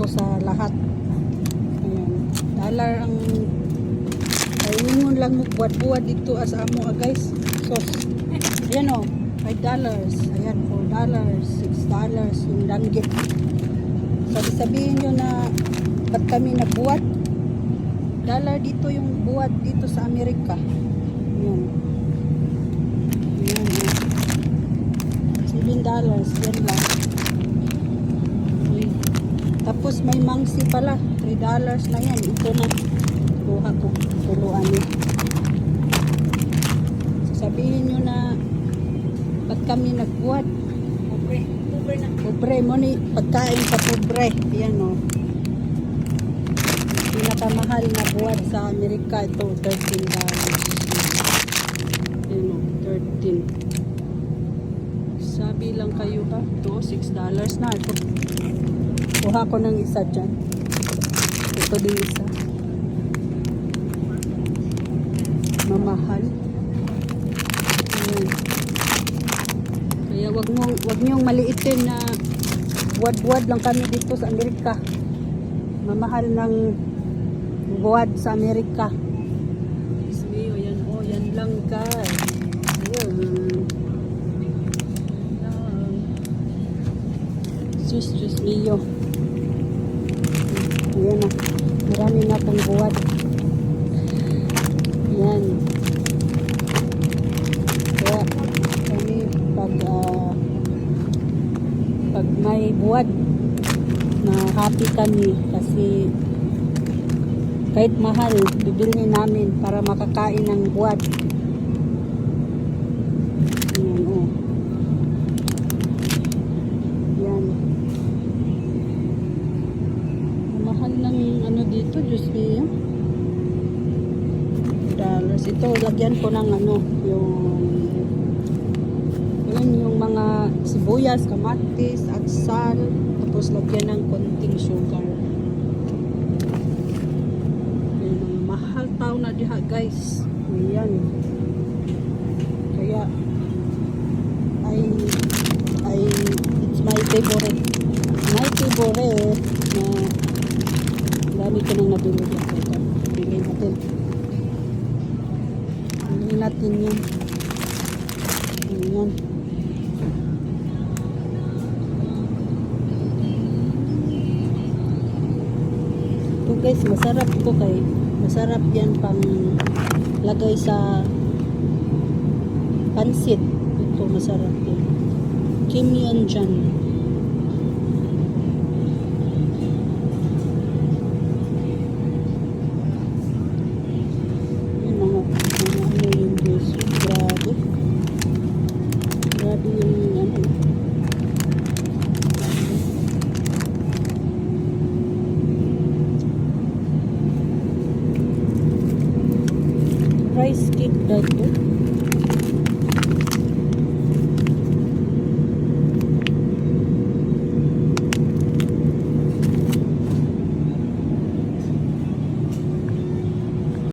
ko sa lahat. Ayan. Dollar ang ay ingon lang mo buwad-buwad dito as amo ah, guys. So, ayan o, 5 dollars. Ayan, 4 dollars, 6 dollars yung danggit. Sabi sabihin nyo na ba't kami nagbuwad? Dollar dito yung buwad dito sa Amerika. Ayan, ayan. 7 dollars, yan lang. Tapos may mangsi pala, 3 dollars na yan. Ito na, kuha ko, tuluan niya. Sabihin nyo na, ba't kami nagbuwad? Pobre. Pobre na. Pobre mo ni, pagkain sa pobre. Yan o. Pinakamahal na buwad sa Amerika, ito, 13 dollars. Yan o, 13. Sabi lang kayo ha, ito, 6 dollars na. Ito, kuha ko ng isa dyan. Ito din isa. Mamahal. Ayan. Kaya wag mo wag niyong maliitin na buwad-buwad lang kami dito sa Amerika. Mamahal ng buwad sa Amerika. Diyos mio, yan o, yan lang guys. Ayan. Yan. Diyos, Diyos mio. Ayan na. Marami na pong buwad. Yan. Kaya kami pag ah, pag may buwad na happy kami kasi kahit mahal bibilhin namin para makakain ng buwad. Yan oh. Yan. Mahal ng ano dito, Diyos niyo. Dollars. Ito, lagyan ko ng ano, yung yun, yung mga sibuyas, kamatis, at sal. Tapos lagyan ng konting sugar. Yun, ang mahal tao na diha, guys. Ayan. Kaya, ay, ay, it's my favorite. My favorite na ko nang nabili dito. Ito, Bilhin natin. Bilhin natin yan. Ayan. Ito guys, masarap to kay masarap yan pang lagay sa pansit. Ito masarap yan. Kim yan dyan. Yan mga, mga ano yung guys. Grabe. Grabe yung ano. Rice cake daw.